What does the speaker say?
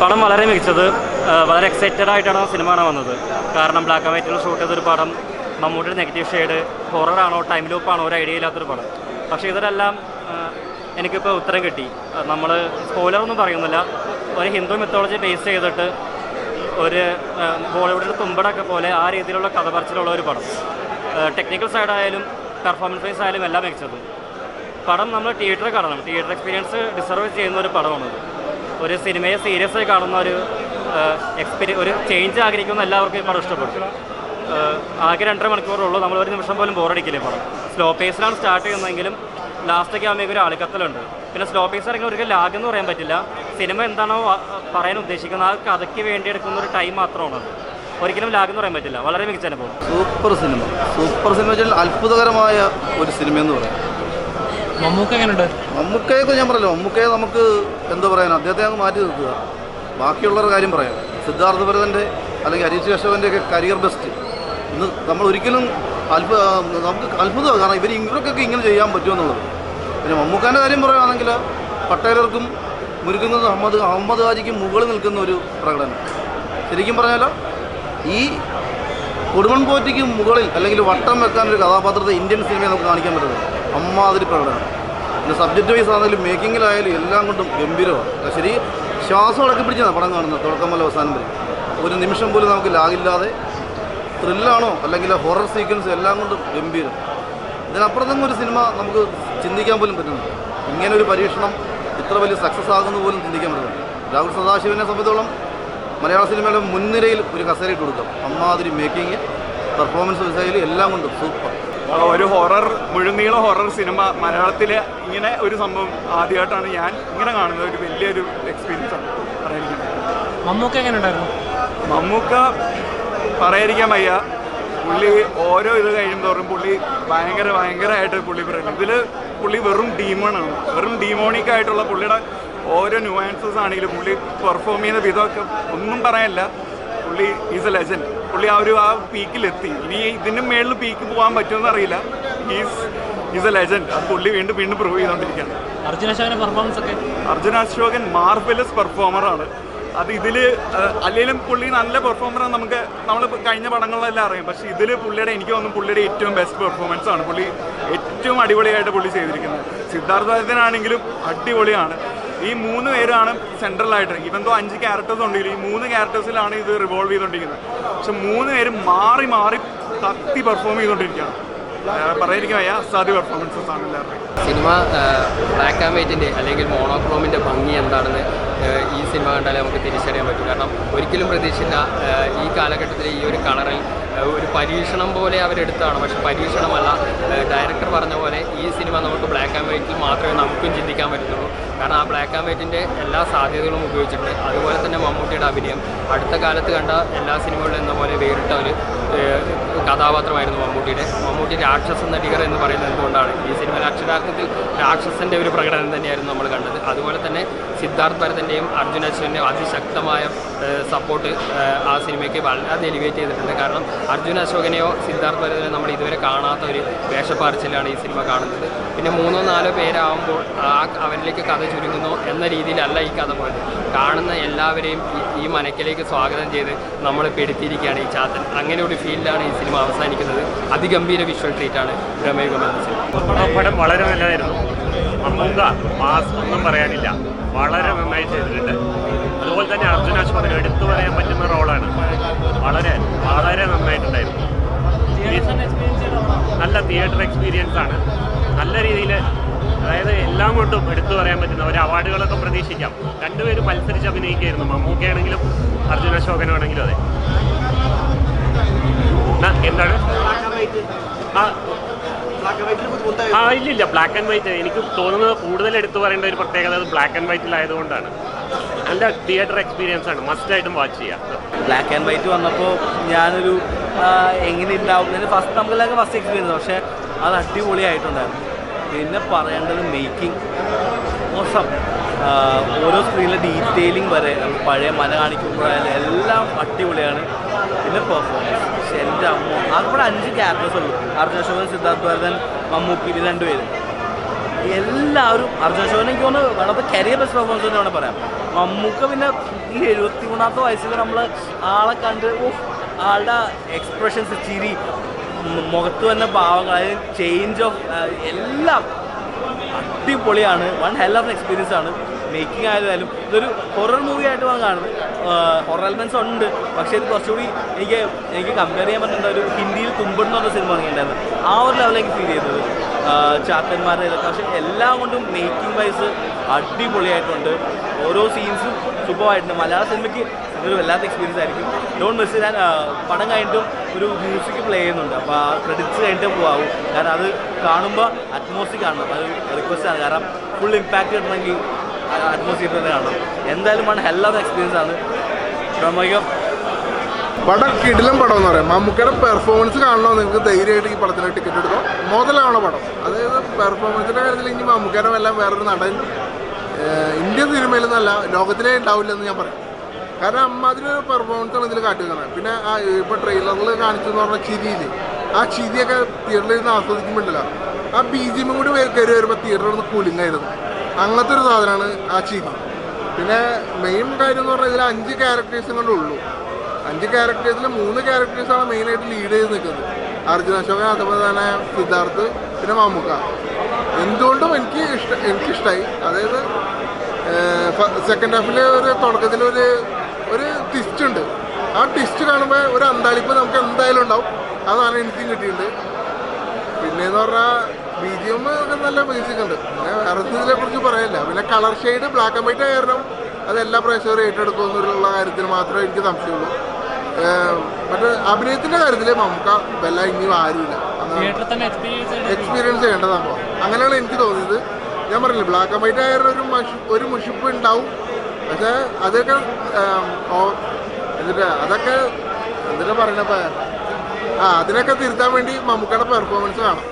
പടം വളരെ മികച്ചത് വളരെ എക്സൈറ്റഡ് ആയിട്ടാണ് സിനിമ കാണാൻ വന്നത്. കാരണം ബ്ലാക്ക് ആൻഡ് വൈറ്റിൽ ഷൂട്ട് ചെയ്തൊരു പടം മമ്മൂട്ടിയുടെ നെഗറ്റീവ് ഷെയ്ഡ് ഹൊററാണോ ടൈം ലൂപ്പാണോ ഒരു ഐഡിയ ഇല്ലാത്തൊരു പടം. പക്ഷേ ഇതിലെല്ലാം എനിക്കിപ്പോൾ ഉത്തരം കിട്ടി. നമ്മൾ സ്പോയിലറൊന്നും പറയുന്നില്ല. ഒരു ഹിന്ദു മിത്തോളജി ബേസ് ചെയ്തിട്ട് ഒരു ബോളിവുഡിന്റെ തുമ്പടൊക്കെ പോലെ ആ രീതിയിലുള്ള കഥ പറച്ചിലുള്ള ഒരു പടം. ടെക്നിക്കൽ സൈഡായാലും പെർഫോമൻസ് വൈസ് ആയാലും എല്ലാം മികച്ചത്. പടം നമ്മൾ തിയേറ്ററിൽ കാണണം. തിയേറ്റർ എക്സ്പീരിയൻസ് ഡിസർവ് ചെയ്യുന്ന ഒരു പടമാണത്. ഒരു സിനിമയെ സീരിയസ് ആയി കാണുന്ന ഒരു എക്സ്പീരിയൻ ഒരു ചേഞ്ച് ആഗ്രഹിക്കുന്ന എല്ലാവർക്കും ഈ പടം ഇഷ്ടപ്പെടും. ആകെ രണ്ടര മണിക്കൂറുള്ളൂ നമ്മൾ ഒരു നിമിഷം പോലും ബോറടിക്കില്ല പടം. സ്ലോ പേസിലാണ് സ്റ്റാർട്ട് ചെയ്യുന്നതെങ്കിലും ലാസ്റ്റൊക്കെ ആകുമ്പോൾ ഒരു ആളിക്കത്തലുണ്ട് പിന്നെ സ്ലോ പേസ് ഇറങ്ങി ഒരിക്കലും ലാഗെന്ന് പറയാൻ പറ്റില്ല. സിനിമ എന്താണോ പറയാൻ ഉദ്ദേശിക്കുന്നത് ആ കഥയ്ക്ക് വേണ്ടി എടുക്കുന്ന ഒരു ടൈം മാത്രമാണ്. ഒരിക്കലും ലാഗ് എന്ന് പറയാൻ പറ്റില്ല. വളരെ മികച്ച അനുഭവം. സൂപ്പർ സിനിമ സൂപ്പർ സിനിമ അത്ഭുതകരമായ ഒരു സിനിമ എന്ന് പറയാം. മമ്മൂക്ക മമ്മൂക്കയൊക്കെ ഞാൻ പറയല്ലോ മമ്മൂക്കയെ നമുക്ക് എന്താ പറയാൻ അദ്ദേഹത്തെ അങ്ങ് മാറ്റി നിർത്തുക. ബാക്കിയുള്ളവരുടെ കാര്യം പറയാം. സിദ്ധാർത്ഥ ഭരതന്റെ അല്ലെങ്കിൽ ഹരീഷ് കേശവന്റെ ഒക്കെ കരിയർ ബെസ്റ്റ് ഇന്ന് നമ്മൾ ഒരിക്കലും അത്ഭുത നമുക്ക് അത്ഭുതമാണ്. കാരണം ഇവർ ഇവർക്കൊക്കെ ഇങ്ങനെ ചെയ്യാൻ പറ്റുമെന്നുള്ളത് പിന്നെ മമ്മൂക്കാന്റെ കാര്യം പറയുകയാണെങ്കിൽ പട്ടേലർക്കും മുരുകുന്നത് അഹമ്മദ് അഹമ്മദ് ഹാജിക്കും മുകളിൽ നിൽക്കുന്ന ഒരു പ്രകടനം. ശരിക്കും പറഞ്ഞാൽ ഈ കൊടുമൺ പോറ്റിക്ക് മുകളിൽ അല്ലെങ്കിൽ വട്ടം വെക്കാനൊരു കഥാപാത്രത്തെ ഇന്ത്യൻ സിനിമയെ നമുക്ക് കാണിക്കാൻ പറ്റുന്നത് അമ്മാതിരി പ്രകടനം. പിന്നെ സബ്ജക്റ്റ് വൈസ് ആണെങ്കിലും മേക്കിങ്ങിലായാലും എല്ലാം കൊണ്ടും ഗംഭീരമാണ്. ശരി ശ്വാസം അടക്കി പിടിച്ചാണ് പടം കാണുന്നത്? തുടക്കം മുതൽ അവസാനം വരെ. ഒരു നിമിഷം പോലും നമുക്ക് ലാഗില്ലാതെ ത്രില്ലാണോ അല്ലെങ്കിൽ ഹൊറർ സീക്വൻസ് എല്ലാം കൊണ്ടും ഗംഭീരം. ഇതിനപ്പുറത്തും ഒരു സിനിമ നമുക്ക് ചിന്തിക്കാൻ പോലും പറ്റുന്നില്ല. ഇങ്ങനെ ഒരു പരീക്ഷണം ഇത്ര വലിയ സക്സസ് ആകുന്നു പോലും ചിന്തിക്കാൻ പറ്റുന്നില്ല രാഹുൽ സദാശിവനെ സംബന്ധിച്ചോളം മലയാള സിനിമയുടെ മുൻനിരയിൽ ഒരു കസേരയിട്ട് കൊടുക്കാം. അമ്മാതിരി മേക്കിങ് പെർഫോമൻസ് വിസയിൽ എല്ലാം കൊണ്ടും സൂപ്പർ ഒരു ഹൊറർ മുഴുനീള ഹൊറർ സിനിമ മലയാളത്തിൽ ഇങ്ങനെ ഒരു സംഭവം ആദ്യമായിട്ടാണ് ഞാൻ ഇങ്ങനെ കാണുന്നത്. ഒരു വലിയൊരു എക്സ്പീരിയൻസ് ആണ് പറയാനിരിക്കുന്നത്. മമ്മൂക്ക എങ്ങനെ ഉണ്ടായിരുന്നു? മമ്മൂക്ക പറയാതിരിക്കാൻ വയ്യ. പുള്ളി ഓരോ ഇത് കഴിയുന്തോറും പുള്ളി ഭയങ്കര ഭയങ്കരമായിട്ട് പുള്ളി പറയുന്നത് ഇതിൽ പുള്ളി വെറും ഡീമോണാണ് വെറും ഡീമോണിക് ആയിട്ടുള്ള പുള്ളിയുടെ ഓരോ ന്യൂആൻസസ് ആണെങ്കിലും പുള്ളി പെർഫോം ചെയ്യുന്ന വിധമൊക്കെ ഒന്നും പറയാനില്ല. പുള്ളി ഈസ് എ ലെജൻഡ് പുള്ളി ആ ഒരു ആ പീക്കിലെത്തി ഇനി ഇതിന് മേളിൽ പീക്ക് പോകാൻ പറ്റുമെന്ന് അറിയില്ല. ഈസ് ഈസ് എ ലെജൻഡ് അത് പുള്ളി വീണ്ടും വീണ്ടും പ്രൂവ് ചെയ്തുകൊണ്ടിരിക്കുകയാണ് അർജുന അശോകന്റെ പെർഫോമൻസ് ഒക്കെ? അർജുന അശോകൻ മാർവലസ് പെർഫോമറാണ് അത് ഇതിൽ അല്ലെങ്കിലും പുള്ളി നല്ല പെർഫോമറാണ് നമുക്ക് നമ്മൾ കഴിഞ്ഞ പടങ്ങളിലെല്ലാം അറിയാം. പക്ഷേ ഇതിൽ പുള്ളിയുടെ എനിക്ക് തോന്നുന്നു പുള്ളിയുടെ ഏറ്റവും ബെസ്റ്റ് പെർഫോമൻസ് ആണ്. പുള്ളി ഏറ്റവും അടിപൊളിയായിട്ട് പുള്ളി ചെയ്തിരിക്കുന്നത്. സിദ്ധാർത്ഥനാണെങ്കിലും അടിപൊളിയാണ്. ഈ മൂന്ന് പേരാണ് സെൻട്രലായിട്ട് ഇവൻ തോ അഞ്ച് ക്യാരക്ടേഴ്സ് ഉണ്ടെങ്കിലും ഈ മൂന്ന് ക്യാരക്ടേഴ്സിലാണ് ഇത് റിവോൾവ് ചെയ്തുകൊണ്ടിരിക്കുന്നത് പക്ഷെ മൂന്ന് പേരും മാറി മാറി കത്തി പെർഫോം ചെയ്തുകൊണ്ടിരിക്കുകയാണ് പെർഫോമൻസസ് സിനിമ ബ്ലാക്ക് ആൻഡ് വൈറ്റിന്റെ അല്ലെങ്കിൽ മോണോക്രോമിന്റെ ഭംഗി എന്താണെന്ന് ഈ സിനിമ കണ്ടാലേ നമുക്ക് തിരിച്ചറിയാൻ പറ്റും. കാരണം ഒരിക്കലും പ്രതീക്ഷിച്ചില്ല ഈ കാലഘട്ടത്തിൽ ഈ ഒരു കളറിൽ ഒരു പരീക്ഷണം പോലെ അവരെടുത്താണ് പക്ഷെ പരീക്ഷണമല്ല ഡയറക്ടർ പറഞ്ഞ പോലെ ഈ സിനിമ നമുക്ക് ബ്ലാക്ക് ആൻഡ് വൈറ്റിൽ മാത്രമേ നമുക്കും ചിന്തിക്കാൻ പറ്റുള്ളൂ. കാരണം ആ ബ്ലാക്ക് ആൻഡ് വൈറ്റിന്റെ എല്ലാ സാധ്യതകളും ഉപയോഗിച്ചിട്ടുണ്ട്. അതുപോലെ തന്നെ മമ്മൂട്ടിയുടെ അഭിനയം. അടുത്ത കാലത്ത് കണ്ട എല്ലാ സിനിമകളിലും എന്ന പോലെ വേറിട്ട ഒരു കഥാപാത്രമായിരുന്നു മമ്മൂട്ടിയുടെ. മമ്മൂട്ടി രാക്ഷസ നടികർ എന്ന് പറയുന്നത് എന്തുകൊണ്ടാണ്? ഈ സിനിമയിൽ അക്ഷരാർത്ഥത്തിൽ രാക്ഷസന്റെ ഒരു പ്രകടനം തന്നെയായിരുന്നു നമ്മൾ കണ്ടത്. അതുപോലെ തന്നെ സിദ്ധാർത്ഥ് ഭരതന്റെയും അർജുൻ അശോകന്റെയും അതിശക്തമായ സപ്പോർട്ട് ആ സിനിമയ്ക്ക് വളരെ എലിവേറ്റ് ചെയ്തിട്ടുണ്ട്. കാരണം അർജുൻ അശോകനെയോ സിദ്ധാർത്ഥ് ഭരതനെയോ നമ്മൾ ഇതുവരെ കാണാത്ത ഒരു വേഷപ്പാർച്ചിലാണ് ഈ സിനിമ കാണുന്നത്. പിന്നെ മൂന്നോ നാലോ പേരാകുമ്പോൾ ആ അവരിലേക്ക് കഥ ചുരുങ്ങുന്നു എന്ന രീതിയിലല്ല ഈ കഥ പോയത്. കാണുന്ന എല്ലാവരെയും ഈ- മനക്കിലേക്ക് സ്വാഗതം ചെയ്ത് നമ്മൾ പെടുത്തിയിരിക്കുകയാണ് ഈ ചാത്തൻ. അങ്ങനെ ഒരു ഫീലിലാണ് ഈ സിനിമ അവസാനിക്കുന്നത്. അതിഗംഭീര വിഷ്വൽ ട്രീറ്റാണ് ബ്രഹ്മയുഗം എന്ന സിനിമ. വളരെ നല്ലതായിരുന്നു മാസ് ഒന്നും പറയാനില്ല. വളരെ നന്നായി ചെയ്തിട്ടുണ്ട്. അതുപോലെ തന്നെ അർജുന അശോകൻ എടുത്തു പറയാൻ പറ്റുന്ന റോളാണ്. വളരെ വളരെ നന്നായിട്ടുണ്ടായിരുന്നു. നല്ല തിയേറ്റർ എക്സ്പീരിയൻസ് ആണ്. നല്ല രീതിയിൽ അതായത് എല്ലാം കൊണ്ടും എടുത്തു പറയാൻ പറ്റുന്ന ഒരു അവാർഡുകളൊക്കെ പ്രതീക്ഷിക്കാം. രണ്ടുപേരും മത്സരിച്ച് അഭിനയിക്കുകയായിരുന്നു മമ്മൂക്കയാണെങ്കിലും അർജുന അശോകനാണെങ്കിലും അതെ. എന്താണ്? ആ ഇല്ലില്ല ബ്ലാക്ക് ആൻഡ് വൈറ്റ് എനിക്ക് തോന്നുന്നത് കൂടുതൽ എടുത്തു പറയേണ്ട ഒരു പ്രത്യേകത അത് ബ്ലാക്ക് ആൻഡ് വൈറ്റിലായതുകൊണ്ടാണ് നല്ല തിയേറ്റർ എക്സ്പീരിയൻസ് ആണ്. മസ്റ്റ് ആയിട്ടും വാച്ച് ചെയ്യാം. ബ്ലാക്ക് ആൻഡ് വൈറ്റ് വന്നപ്പോൾ ഞാനൊരു എങ്ങനെ ഉണ്ടാവും ഫസ്റ്റ് നമുക്കെല്ലാം ഫസ്റ്റ് എക്സ്പീരിയൻസ് പക്ഷേ അത് അടിപൊളിയായിട്ടുണ്ടായിരുന്നു. പിന്നെ പറയേണ്ടത് മേക്കിംഗ് മോശം ഓരോ സ്ക്രീനിലെ ഡീറ്റെയിലിംഗ് വരെ പഴയ മന കാണിക്കുമ്പോഴായാലും എല്ലാം അടിപൊളിയാണ്. പിന്നെ പെർഫോമൻസ് പക്ഷെ എന്റെ അമ്മ അവിടെ അഞ്ച് ക്യാരക്ടേഴ്സ് ഉള്ളൂ. അർജുന അശോകൻ സിദ്ധാർത്ഥ് ഭരതൻ മമ്മൂക്കി രണ്ടുപേരും. എല്ലാവരും അർജുന ശോഭനയ്ക്ക് എനിക്ക് തോന്നുന്നു കരിയർ ബെസ്റ്റ് പെർഫോമൻസ് തന്നെ വേണം പറയാം. മമ്മൂക്ക പിന്നെ ഈ എഴുപത്തി മൂന്നാമത്തെ വയസ്സിൽ നമ്മൾ ആളെ കണ്ട് ആളുടെ എക്സ്പ്രഷൻസ് ചിരി മുഖത്ത് തന്നെ ഭാവങ്ങൾ അതായത് ചേഞ്ച് ഓഫ് എല്ലാം അടിപൊളിയാണ്. വൺ ഹെൽ ഓഫ് എക്സ്പീരിയൻസ് ആണ്. മേക്കിംഗ് ആയതായാലും ഇതൊരു ഹൊറർ മൂവി ആയിട്ട് വന്ന് കാണുന്നത്. ഹൊറർ എലമെൻസ് ഉണ്ട്. പക്ഷേ ഇത് കുറച്ചുകൂടി എനിക്ക് എനിക്ക് കമ്പയർ ചെയ്യാൻ പറ്റുന്ന ഒരു ഹിന്ദിയിൽ തുമ്പെന്ന് പറഞ്ഞ സിനിമ ഇറങ്ങിയിട്ടുണ്ടായിരുന്നു ആ ഒരു ലെവലിലേക്ക് ഫീൽ ചെയ്തത്. ചാത്തന്മാരുടെ ഇതൊക്കെ. പക്ഷേ എല്ലാം കൊണ്ടും മേക്കിംഗ് വൈസ് അടിപൊളിയായിട്ടുണ്ട്. ഓരോ സീൻസും സൂപ്പറായിട്ടുണ്ട് മലയാള സിനിമയ്ക്ക് ഇതൊരു വല്ലാത്ത എക്സ്പീരിയൻസ് ആയിരിക്കും. ഡോണ്ട് മിസ് ഞാൻ പടം കഴിഞ്ഞിട്ടും ഒരു മ്യൂസിക് പ്ലേ ചെയ്യുന്നുണ്ട്. അപ്പോൾ ആ ക്രെഡിറ്റ്സ് കഴിഞ്ഞിട്ട് പോകാവും കാരണം അത് കാണുമ്പോൾ അറ്റ്മോസ്ഫിയർ കാണണം. അത് റിക്വസ്റ്റ് ആണ്. കാരണം ഫുൾ ഇമ്പാക്റ്റ് കിട്ടണമെങ്കിൽ അറ്റ്മോസ്ഫിയർ തന്നെ കാണണം. എന്തായാലും ആണ് ഹെല്ലാത്ത എക്സ്പീരിയൻസ് ആണ്. പ്രമേയം പടം പടം എന്ന് പറയാം. മമ്മൂക്കയുടെ പെർഫോമൻസ് കാണണോ? നിങ്ങൾക്ക് ധൈര്യമായിട്ട് ഈ പടത്തിന് ടിക്കറ്റ് എടുക്കാം മുതലാണോ പടം. അതായത് പെർഫോമൻസിന്റെ കാര്യത്തിൽ ഇനി മമ്മൂക്കയുടെ എല്ലാം വേറൊരു നടൻ ഇന്ത്യൻ സിനിമയിൽ നിന്നല്ല ലോകത്തിലേ ഉണ്ടാവില്ല എന്ന് ഞാൻ പറയാം. കാരണം അമ്മാതിരി ഒരു പെർഫോമൻസ് ആണ് ഇതിൽ കാട്ടിക്കുന്നത് പിന്നെ ആ ഇപ്പോൾ ട്രെയിലറിൽ കാണിച്ചു എന്ന് പറഞ്ഞ ചിരിയിൽ ആ ചിരിയൊക്കെ തിയേറ്ററിൽ ഇരുന്ന് ആസ്വദിക്കുമ്പോണ്ടല്ലോ. ആ ബി ജി കൂടി കയറി വരുമ്പോൾ തിയേറ്ററിൽ നിന്ന് കൂലിങ്ങായിരുന്നു. അങ്ങനത്തെ ഒരു സാധനമാണ് ആ ചിരി. പിന്നെ മെയിൻ കാര്യം എന്ന് പറഞ്ഞാൽ ഇതിൽ അഞ്ച് ക്യാരക്ടേഴ്സും കൊണ്ടേ ഉള്ളൂ അഞ്ച് ക്യാരക്ടേഴ്സിൽ മൂന്ന് ക്യാരക്ടേഴ്സാണ് മെയിനായിട്ട് ലീഡ് ചെയ്ത് നിൽക്കുന്നത് അർജുന അശോകൻ അതുപോലെ തന്നെ സിദ്ധാർത്ഥ് പിന്നെ മാമുക്ക എന്തുകൊണ്ടും എനിക്ക് ഇഷ്ട എനിക്കിഷ്ടമായി അതായത് സെക്കൻഡ് ഹാഫിൽ ഒരു തുടക്കത്തിൽ ഒരു ഒരു ട്വിസ്റ്റ് ഉണ്ട്. ആ ട്വിസ്റ്റ് കാണുമ്പോൾ ഒരു അന്താളിപ്പ് നമുക്ക് എന്തായാലും ഉണ്ടാവും. അതാണ് എനിക്കും കിട്ടിയിട്ടുണ്ട്. പിന്നെയെന്ന് പറഞ്ഞാൽ ബി ജി എം ഒക്കെ നല്ല മ്യൂസിക് ഉണ്ട്. പിന്നെ വേറെ ഇതിനെ കുറിച്ച് പറയില്ല പിന്നെ colour shade black and white കാരണം അത് എല്ലാ പ്രേക്ഷകരും ഏറ്റെടുക്കുമെന്നുള്ള കാര്യത്തിൽ മാത്രമേ എനിക്ക് സംശയമുള്ളൂ. മറ്റേ അഭിനയത്തിന്റെ കാര്യത്തിൽ മമ്മൂക്ക ബെല്ല ഇനിയും ആരുമില്ല. എക്സ്പീരിയൻസ് ചെയ്യേണ്ട സംഭവം. അങ്ങനെയാണ് എനിക്ക് തോന്നിയത്. ഞാൻ പറഞ്ഞില്ല ബ്ലാക്ക് ആൻഡ് വൈറ്റ് ആയ ഒരു ഒരു മുഷിപ്പ് ഉണ്ടാവും. പക്ഷേ അതൊക്കെ എന്നിട്ട് അതൊക്കെ എന്തിനാ പറഞ്ഞപ്പോ ആ അതിനൊക്കെ തിരുത്താൻ വേണ്ടി മമ്മൂക്കയുടെ പെർഫോമൻസ് കാണാം